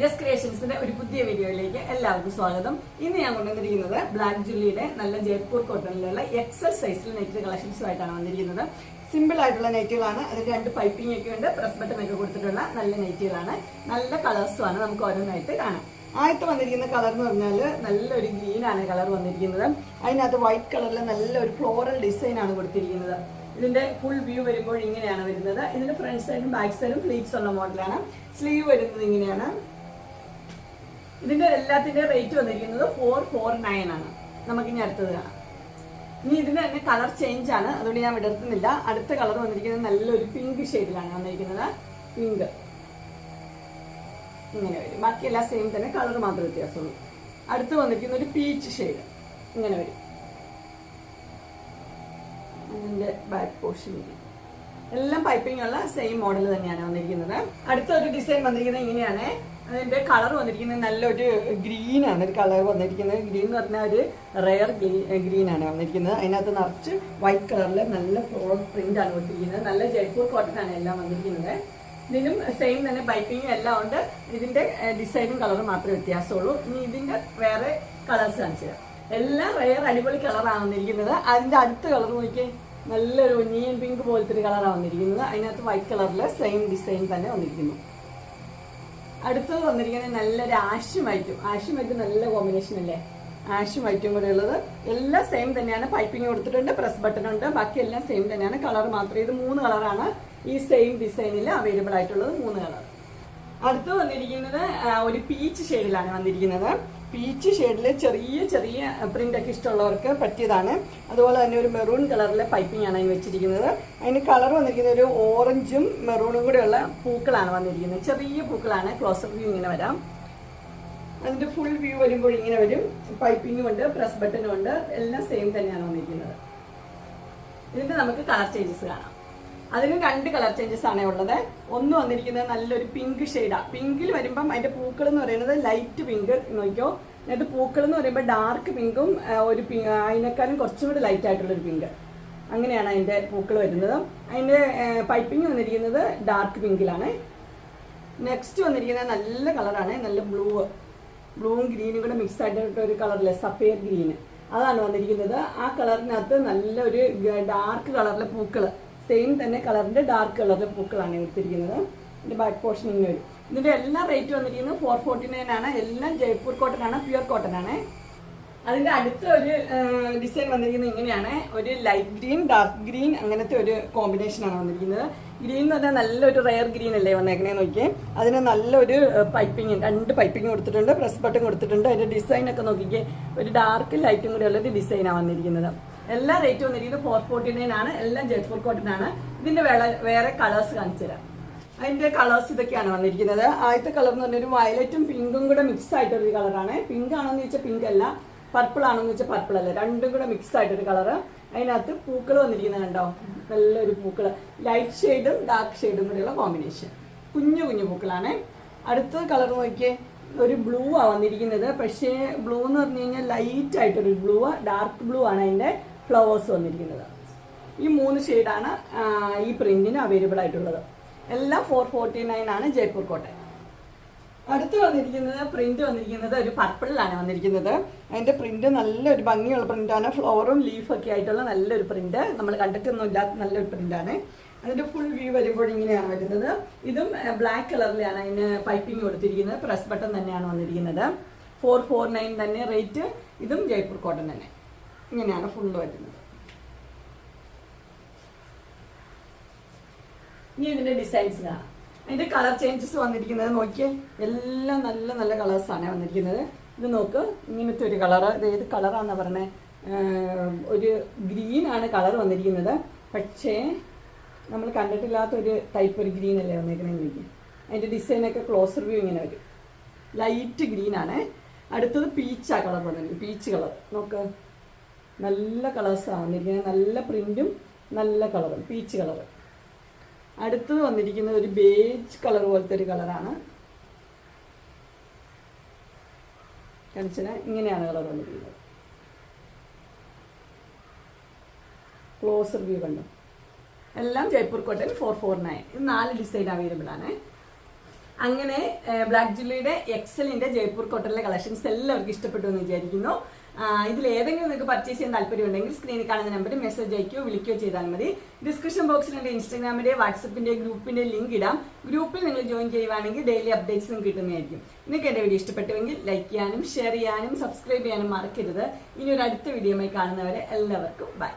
ജസ് ക്രിയേഷൻസിന്റെ ഒരു പുതിയ വീഡിയോയിലേക്ക് എല്ലാവർക്കും സ്വാഗതം. ഇന്ന് ഞാൻ കൊണ്ടുവന്നിരിക്കുന്നത് ബ്ലാക്ക് ജുല്ലിയുടെ നല്ല ജയ്പൂർ കോട്ടണിലുള്ള എക്സൽ സൈസിൽ നെറ്റ് കളക്ഷൻസുമായിട്ടാണ് വന്നിരിക്കുന്നത്. സിമ്പിൾ ആയിട്ടുള്ള നെറ്റുകളാണ്. അതിൽ രണ്ട് പൈപ്പിംഗ് ഒക്കെ ഉണ്ട്. പ്രസ് ബട്ടൺ ഒക്കെ കൊടുത്തിട്ടുള്ള നല്ല നെറ്റുകളാണ്. നല്ല കളേഴ്സുമാണ് നമുക്ക് ഓരോന്നായിട്ട് കാണാം. ആദ്യത്തെ വന്നിരിക്കുന്ന കളർ എന്ന് പറഞ്ഞാൽ നല്ലൊരു ഗ്രീൻ ആണ് കളർ വന്നിരിക്കുന്നത്. അതിനകത്ത് വൈറ്റ് കളറിൽ നല്ലൊരു ഫ്ലോറൽ ഡിസൈനാണ് കൊടുത്തിരിക്കുന്നത്. ഇതിന്റെ ഫുൾ വ്യൂ വരുമ്പോൾ ഇങ്ങനെയാണ് വരുന്നത്. ഇതിന്റെ ഫ്രണ്ട് സൈഡും ബാക്ക് സൈഡും ഫ്ലീറ്റ്സ് ഉള്ള മോഡലാണ് സ്ലീവ് വരുന്നത് ഇങ്ങനെയാണ്. ഇതിന്റെ എല്ലാത്തിന്റെ റേറ്റ് വന്നിരിക്കുന്നത് ഫോർ ഫോർ നയൻ ആണ്. നമുക്ക് ഇനി അടുത്തത് കാണാം. ഇനി ഇതിന് തന്നെ കളർ ചേഞ്ച് ആണ്. അതുകൊണ്ട് ഞാൻ വിടർത്തുന്നില്ല. അടുത്ത കളർ വന്നിരിക്കുന്നത് നല്ലൊരു പിങ്ക് ഷെയ്ഡിലാണ് വന്നിരിക്കുന്നത്. പിങ്ക് ഇങ്ങനെ വരും. ബാക്കി ബാക്കിയെല്ലാം സെയിം തന്നെ കളർ മാത്രം വ്യത്യാസമുള്ളൂ. അടുത്ത് വന്നിരിക്കുന്ന ഒരു പീച്ച് ഷെയ്ഡ് ഇങ്ങനെ വരും. അതിന്റെ ബാക്ക് പോർഷൻ എല്ലാം പൈപ്പിംഗ് ഉള്ള സെയിം മോഡൽ തന്നെയാണ് വന്നിരിക്കുന്നത്. അടുത്ത ഒരു ഡിസൈൻ വന്നിരിക്കുന്നത് ഇങ്ങനെയാണ്. അതിന്റെ കളർ വന്നിരിക്കുന്നത് നല്ലൊരു ഗ്രീൻ ആണ്. ഒരു കളർ വന്നിരിക്കുന്നത്. ഗ്രീൻ എന്ന് പറഞ്ഞാൽ ഒരു റെയർ ഗ്രീൻ ആണ് വന്നിരിക്കുന്നത്. അതിനകത്ത് നിറച്ച് വൈറ്റ് കളറിൽ നല്ല ഫ്ലോർ പ്രിന്റ് ആണ് കൊടുത്തിരിക്കുന്നത്. നല്ല ജയ്പൂർ കോട്ടൺ ആണ് എല്ലാം വന്നിരിക്കുന്നത്. ഇതിനും സെയിം തന്നെ പൈപ്പിംഗും എല്ലാം ഉണ്ട്. ഇതിന്റെ ഡിസൈനും കളറും മാത്രമേ വ്യത്യാസമുള്ളൂ. ഇനി ഇതിന്റെ വേറെ കളേഴ്സ് കാണിച്ചു തരാം. എല്ലാം റെയർ അടിപൊളി കളറാണ് വന്നിരിക്കുന്നത്. അതിന്റെ അടുത്ത കളർ നോക്കിയേ. നല്ലൊരു ഒനിയൻ പിങ്ക് പോലത്തെ ഒരു കളറാണ് വന്നിരിക്കുന്നത്. അതിനകത്ത് വൈറ്റ് കളറിൽ സെയിം ഡിസൈൻ തന്നെ വന്നിരിക്കുന്നു. അടുത്തത് വന്നിരിക്കുന്നത് നല്ലൊരു ആഷും വൈറ്റും. ആഷും വൈറ്റും നല്ല കോമ്പിനേഷൻ അല്ലേ? ആഷും വൈറ്റും കൂടെ ഉള്ളത്. എല്ലാം സെയിം തന്നെയാണ്. പൈപ്പിംഗ് കൊടുത്തിട്ടുണ്ട് പ്രസ് ബട്ടൺ ഉണ്ട്. ബാക്കി എല്ലാം സെയിം തന്നെയാണ്. കളർ മാത്രമേ ഇത് മൂന്ന് കളറാണ് ഈ സെയിം ഡിസൈനിൽ അവൈലബിൾ ആയിട്ടുള്ളത് മൂന്ന് കളർ അടുത്ത് വന്നിരിക്കുന്നത് ഒരു പീച്ച് ഷെയ്ഡിലാണ് വന്നിരിക്കുന്നത്. പീച്ച് ഷെയ്ഡിൽ ചെറിയ ചെറിയ പ്രിന്റൊക്കെ ഇഷ്ടമുള്ളവർക്ക് പറ്റിയതാണ്. അതുപോലെ തന്നെ ഒരു മെറൂൺ കളറിലെ പൈപ്പിംഗ് ആണ് അതിന് വെച്ചിരിക്കുന്നത്. അതിന് കളർ വന്നിരിക്കുന്നത് ഒരു ഓറഞ്ചും മെറൂണും കൂടെയുള്ള പൂക്കളാണ് വന്നിരിക്കുന്നത്. ചെറിയ പൂക്കളാണ്. ക്ലോസപ്പ് വ്യൂ ഇങ്ങനെ വരാം. അതിന്റെ ഫുൾ വ്യൂ വരുമ്പോൾ ഇങ്ങനെ വരും. പൈപ്പിംഗും ഉണ്ട് പ്രസ് ബട്ടനും ഉണ്ട്. എല്ലാം സെയിം തന്നെയാണ് വന്നിരിക്കുന്നത്. ഇതിന്റെ നമുക്ക് കളർ ചേഞ്ചസ് കാണാം. അതിന് രണ്ട് കളർ ചേഞ്ചസ് ആണ് ഉള്ളത്. ഒന്ന് വന്നിരിക്കുന്നത് നല്ലൊരു പിങ്ക് ഷെയ്ഡാ പിങ്കിൽ വരുമ്പം അതിന്റെ പൂക്കൾ എന്ന് പറയുന്നത് ലൈറ്റ് പിങ്ക് നോക്കിയോ എന്നിട്ട് പൂക്കൾ എന്ന് പറയുമ്പോൾ ഡാർക്ക് പിങ്കും ഒരു അതിനേക്കാളും കുറച്ചും കൂടി ലൈറ്റ് ആയിട്ടുള്ള ഒരു പിങ്ക് അങ്ങനെയാണ് അതിന്റെ പൂക്കൾ വരുന്നത്. അതിന്റെ പൈപ്പിംഗ് വന്നിരിക്കുന്നത് ഡാർക്ക് പിങ്കിലാണ് നെക്സ്റ്റ് വന്നിരിക്കുന്നത് നല്ല കളറാണ് നല്ല ബ്ലൂ ബ്ലൂവും ഗ്രീനും കൂടെ മിക്സ് ആയിട്ട് ഒരു കളറിലെ സഫേർ ഗ്രീന് അതാണ് വന്നിരിക്കുന്നത്. ആ കളറിനകത്ത് നല്ലൊരു ഡാർക്ക് കളറിലെ പൂക്കൾ സെയിം തന്നെ കളറിന്റെ ഡാർക്ക് കളറിലെ പൂക്കളാണ് എടുത്തിരിക്കുന്നത് ഇതിന്റെ ബാക്ക് പോർഷൻ ഇങ്ങനെ വരും. ഇതിന്റെ എല്ലാ റേറ്റ് വന്നിരിക്കുന്നത് ഫോർ ഫോർട്ടി നയൻ ആണ്. എല്ലാം ജയ്പൂർ കോട്ടൺ ആണ് പ്യുവർ കോട്ടൺ ആണ്. അതിന്റെ അടുത്ത ഒരു ഡിസൈൻ വന്നിരിക്കുന്നത് ഇങ്ങനെയാണ്. ഒരു ലൈറ്റ് ഗ്രീൻ ഡാർക്ക് ഗ്രീൻ അങ്ങനത്തെ ഒരു കോമ്പിനേഷൻ ആണ് വന്നിരിക്കുന്നത്. ഗ്രീൻ എന്ന് പറഞ്ഞാൽ നല്ലൊരു റയർ ഗ്രീൻ അല്ലേ വന്നേക്കണേ നോക്കിയേ. അതിന് നല്ലൊരു പൈപ്പിംഗ് രണ്ട് പൈപ്പിംഗ് കൊടുത്തിട്ടുണ്ട് പ്രസ് ബട്ടൺ കൊടുത്തിട്ടുണ്ട്. അതിന്റെ ഡിസൈൻ ഒക്കെ നോക്കിക്കേ. ഒരു ഡാർക്ക് ലൈറ്റും കൂടെ ഉള്ള ഒരു ഡിസൈനാണ് വന്നിരിക്കുന്നത്. എല്ലാ റേറ്റ് വന്നിരിക്കുന്നത് ഫോർ ഫോർട്ടി നയൻ ആണ്. എല്ലാം ജയ്പൂർ കോട്ടൺ ആണ്. ഇതിന്റെ വേറെ കളേഴ്സ് കാണിച്ചു തരാം. അതിന്റെ കളേഴ്സ് ഇതൊക്കെയാണ് വന്നിരിക്കുന്നത്. ആദ്യത്തെ കളർ എന്ന് പറഞ്ഞാൽ ഒരു വയലറ്റും പിങ്കും കൂടെ മിക്സ് ആയിട്ടൊരു കളറാണ് പിങ്ക് ആണെന്ന് വെച്ചാൽ പിങ്ക് അല്ല. പർപ്പിൾ ആണെന്ന് വെച്ചാൽ പർപ്പിൾ അല്ല. രണ്ടും കൂടെ മിക്സ് ആയിട്ടൊരു കളറ് അതിനകത്ത് പൂക്കൾ വന്നിരിക്കുന്നത് കണ്ടോ? നല്ലൊരു പൂക്കൾ. ലൈറ്റ് ഷെയ്ഡും ഡാർക്ക് ഷെയ്ഡും കൂടെയുള്ള കോമ്പിനേഷൻ കുഞ്ഞു കുഞ്ഞു പൂക്കളാണ്. അടുത്ത കളർ നോക്കിയേ. ഒരു ബ്ലൂ ആ വന്നിരിക്കുന്നത്. പക്ഷേ ബ്ലൂ എന്ന് പറഞ്ഞു കഴിഞ്ഞാൽ ലൈറ്റ് ആയിട്ടൊരു ബ്ലൂ ഡാർക്ക് ബ്ലൂ ആണ് അതിന്റെ. ഫ്ലവേഴ്സ് വന്നിരിക്കുന്നത്. ഈ മൂന്ന് ഷെയ്ഡാണ് ഈ പ്രിന്റിന് അവൈലബിൾ ആയിട്ടുള്ളത്. എല്ലാം ഫോർ ഫോർട്ടി നയൻ ആണ് ജയ്പൂർ കോട്ടൺ അടുത്ത് വന്നിരിക്കുന്നത് പ്രിന്റ് വന്നിരിക്കുന്നത് ഒരു പർപ്പിളിലാണ് വന്നിരിക്കുന്നത്. അതിന്റെ പ്രിന്റ് നല്ലൊരു ഭംഗിയുള്ള പ്രിന്റാണ് ഫ്ലോറും ലീഫൊക്കെ ആയിട്ടുള്ള നല്ലൊരു പ്രിന്റ് നമ്മൾ കണ്ടിട്ടൊന്നും ഇല്ലാത്ത നല്ലൊരു പ്രിന്റാണ് അതിന്റെ ഫുൾ വ്യൂ വരുമ്പോൾ ഇങ്ങനെയാണ് വരുന്നത്. ഇതും ബ്ലാക്ക് കളറിലാണ് അതിന് പൈപ്പിംഗ് കൊടുത്തിരിക്കുന്നത്. പ്രസ് ബട്ടൺ തന്നെയാണ് വന്നിരിക്കുന്നത്. ഫോർ ഫോർ നയൻ തന്നെ റേറ്റ് ഇതും ജയ്പൂർ കോട്ടൺ തന്നെ. ഇങ്ങനെയാണ് ഫുള്ള് വരുന്നത്. ഇനി ഇതിന്റെ ഡിസൈൻസ് കാണാം. അതിന്റെ കളർ ചേഞ്ചസ് വന്നിരിക്കുന്നത് നോക്കിയേ. എല്ലാം നല്ല നല്ല കളേഴ്സാണ് വന്നിരിക്കുന്നത്. ഇത് നോക്ക് ഇങ്ങനത്തെ ഒരു കളർ ഇത് ഏത് കളറാണെന്ന് പറഞ്ഞേ? ഒരു ഗ്രീൻ ആണ് കളർ വന്നിരിക്കുന്നത്. പക്ഷേ നമ്മൾ കണ്ടിട്ടില്ലാത്ത ഒരു ടൈപ്പ് ഒരു ഗ്രീൻ അല്ലേ വന്നിരിക്കുന്നത് എനിക്ക് അതിന്റെ ഡിസൈനൊക്കെ ക്ലോസർ വ്യൂ ഇങ്ങനെ വരും. ലൈറ്റ് ഗ്രീൻ ആണ്. അടുത്തത് പീച്ചാ കളർ വന്നിരിക്കും പീച്ച് കളർ നോക്ക്. നല്ല കളേഴ്സാണ് വന്നിരിക്കുന്നത് നല്ല പ്രിന്റും നല്ല കളറും പീച്ച് കളറ് അടുത്തത് വന്നിരിക്കുന്നത് ഒരു ബേജ് കളർ പോലത്തെ ഒരു കളറാണ് കാണിച്ചത് ഇങ്ങനെയാണ് കളർ വന്നിരിക്കുന്നത്. ക്ലോസർ വ്യൂ കണ്ടു? എല്ലാം Jaipur cotton four four nine ഇത് നാല് ഡിസൈൻ അവൈലബിൾ ആണ്. അങ്ങനെ ബ്ലാക്ക് ജില്ലയുടെ എക്സലിന്റെ ജയ്പൂർ കോട്ടണിലെ കളക്ഷൻസ് എല്ലാവർക്കും ഇഷ്ടപ്പെട്ടു എന്ന് വിചാരിക്കുന്നു. ഇതിൽ ഏതെങ്കിലും നിങ്ങൾക്ക് പർച്ചേസ് ചെയ്യാൻ താല്പര്യം ഉണ്ടെങ്കിൽ സ്ക്രീനിൽ കാണുന്ന നമ്പറിൽ മെസ്സേജ് അയക്കുകയോ വിളിക്കുകയോ ചെയ്താൽ മതി. ഡിസ്ക്രിപ്ഷൻ ബോക്സിൽ എന്റെ ഇൻസ്റ്റാഗ്രാമിന്റെ വാട്സപ്പിന്റെ ഗ്രൂപ്പിന്റെ ലിങ്ക് ഇടാം. ഗ്രൂപ്പിൽ നിങ്ങൾ ജോയിൻ ചെയ്യുവാണെങ്കിൽ ഡെയിലി അപ്ഡേറ്റ്സും കിട്ടുന്നതായിരിക്കും. നിങ്ങൾക്ക് എന്റെ വീഡിയോ ഇഷ്ടപ്പെട്ടുവെങ്കിൽ ലൈക്ക് ചെയ്യാനും ഷെയർ ചെയ്യാനും സബ്സ്ക്രൈബ് ചെയ്യാനും മറക്കരുത്. ഇനി ഒരു അടുത്ത വീഡിയോയുമായി കാണുന്നവരെ എല്ലാവർക്കും ബൈ